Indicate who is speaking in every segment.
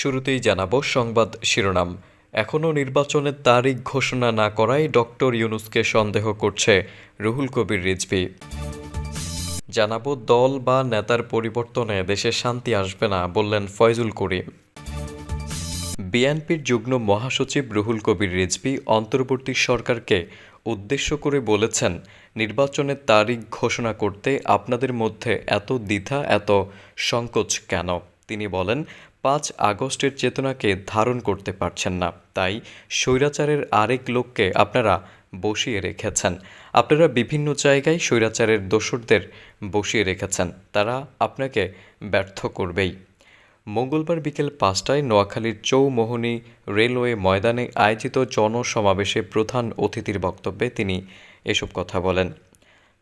Speaker 1: শুরুতেই জানাব সংবাদ শিরোনাম। এখনও নির্বাচনের তারিখ ঘোষণা না করায় ডক্টর ইউনুসকে সন্দেহ করছে রুহুল কবির রিজভি। জানাব দল বা নেতার পরিবর্তনে দেশে শান্তি আসবে না, বললেন ফয়জুল করিম। বিএনপির যুগ্ম মহাসচিব রুহুল কবির রিজভি অন্তর্বর্তী সরকারকে উদ্দেশ্য করে বলেছেন, নির্বাচনের তারিখ ঘোষণা করতে আপনাদের মধ্যে এত দ্বিধা, এত সংকোচ কেন? তিনি বলেন পাঁচ আগস্টের চেতনাকে ধারণ করতে পারছেন না। তাই স্বৈরাচারের আরেক লোককে আপনারা বসিয়ে রেখেছেন। আপনারা বিভিন্ন জায়গায় স্বৈরাচারের দোসরদের বসিয়ে রেখেছেন। তারা আপনাকে ব্যর্থ করবেই। মঙ্গলবার বিকেল পাঁচটায় নোয়াখালীর চৌমোহনী রেলওয়ে ময়দানে আয়োজিত জনসমাবেশে প্রধান অতিথির বক্তব্যে তিনি এসব কথা বলেন।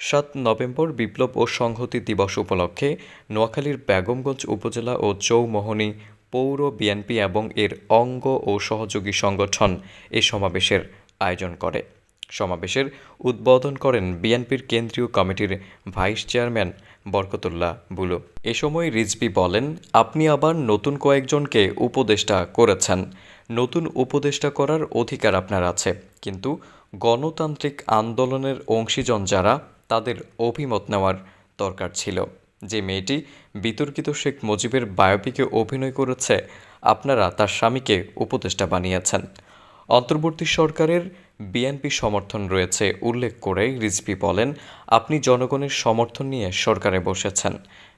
Speaker 1: সাত নভেম্বর বিপ্লব ও সংহতি দিবস উপলক্ষে নোয়াখালীর বেগমগঞ্জ উপজেলা ও চৌমোহনী পৌর বিএনপি এবং এর অঙ্গ ও সহযোগী সংগঠন এ সমাবেশের আয়োজন করে। সমাবেশের উদ্বোধন করেন বিএনপির কেন্দ্রীয় কমিটির ভাইস চেয়ারম্যান বরকতুল্লাহ বুলু। এ সময় রিজভি বলেন, আপনি আবার নতুন কয়েকজনকে উপদেষ্টা করেছেন। নতুন উপদেষ্টা করার অধিকার আপনার আছে। কিন্তু গণতান্ত্রিক আন্দোলনের অংশীজন যারা তাদের অভিমত নেওয়ার দরকার ছিল। যে মেয়েটি বিতর্কিত শেখ মুজিবের বায়োপিকে অভিনয় করেছে, আপনারা তার স্বামীকে উপদেষ্টা বানিয়েছেন। অন্তর্বর্তী সরকারের বিএনপি সমর্থন রয়েছে, উল্লেখ করে রিজভি বলেন, আপনি জনগণের সমর্থন নিয়ে সরকারে বসেছেন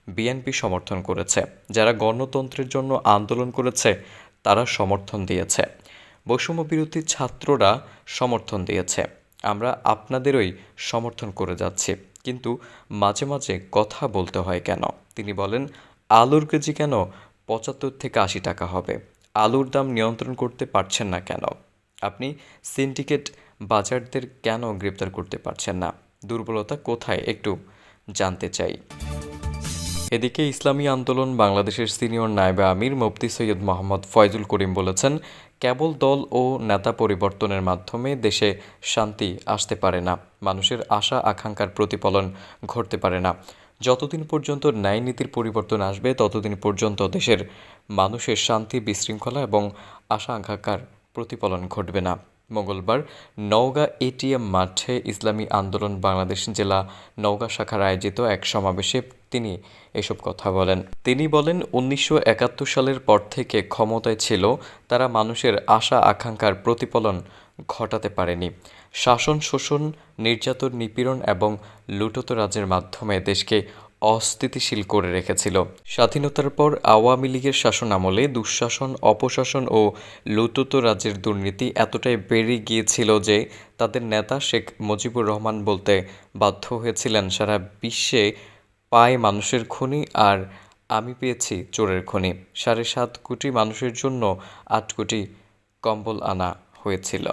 Speaker 1: বিএনপি সমর্থন করেছে। যারা গণতন্ত্রের জন্য আন্দোলন করেছে, তারা সমর্থন দিয়েছে। বৈষম্য বিরোধী ছাত্ররা সমর্থন দিয়েছে। আমরা আপনাদেরই সমর্থন করে যাচ্ছি। কিন্তু মাঝে মাঝে কথা বলতে হয় কেন? তিনি বলেন, আলুর কেজি কেন পঁচাত্তর থেকে আশি টাকা হবে? আলুর দাম নিয়ন্ত্রণ করতে পারছেন না কেন? আপনি সিন্ডিকেট বাজারদের কেন গ্রেপ্তার করতে পারছেন না? দুর্বলতা কোথায়? একটু জানতে চাই। এদিকে ইসলামী আন্দোলন বাংলাদেশের সিনিয়র নায়েবে আমির মুফতি সৈয়দ মোহাম্মদ ফয়জুল করিম বলেছেন, কেবল দল ও নেতা পরিবর্তনের মাধ্যমে দেশে শান্তি আসতে পারে না, মানুষের আশা আকাঙ্ক্ষার প্রতিফলন ঘটতে পারে না। যতদিন পর্যন্ত ন্যায় নীতির পরিবর্তন আসবে, ততদিন পর্যন্ত দেশের মানুষের শান্তি বিশৃঙ্খলা এবং আশা আকাঙ্ক্ষার প্রতিফলন ঘটবে না। মঙ্গলবার নওগাঁ এটিএম মাঠে ইসলামী আন্দোলন বাংলাদেশ জেলা নওগাঁ শাখার আয়োজিত এক সমাবেশে তিনি এসব কথা বলেন। তিনি বলেন, উনিশশো একাত্তর সালের পর থেকে ক্ষমতায় ছিল, তারা মানুষের আশা আকাঙ্ক্ষার প্রতিফলন ঘটাতে পারেনি। শাসন, শোষণ, নির্যাতন, নিপীড়ন এবং লুটত রাজের মাধ্যমে দেশকে অস্থিতিশীল করে রেখেছিল। স্বাধীনতার পর আওয়ামী লীগের শাসন আমলে দুঃশাসন, অপশাসন ও লুটুত রাজ্যের দুর্নীতি এতটাই বেড়ে গিয়েছিল যে তাদের নেতা শেখ মুজিবুর রহমান বলতে বাধ্য হয়েছিলেন সারা বিশ্বে, পায় মানুষের খনি আর আমি পেয়েছি চোরের খনি। সাড়ে সাত কোটি মানুষের জন্য আট কোটি কম্বল আনা হয়েছিল।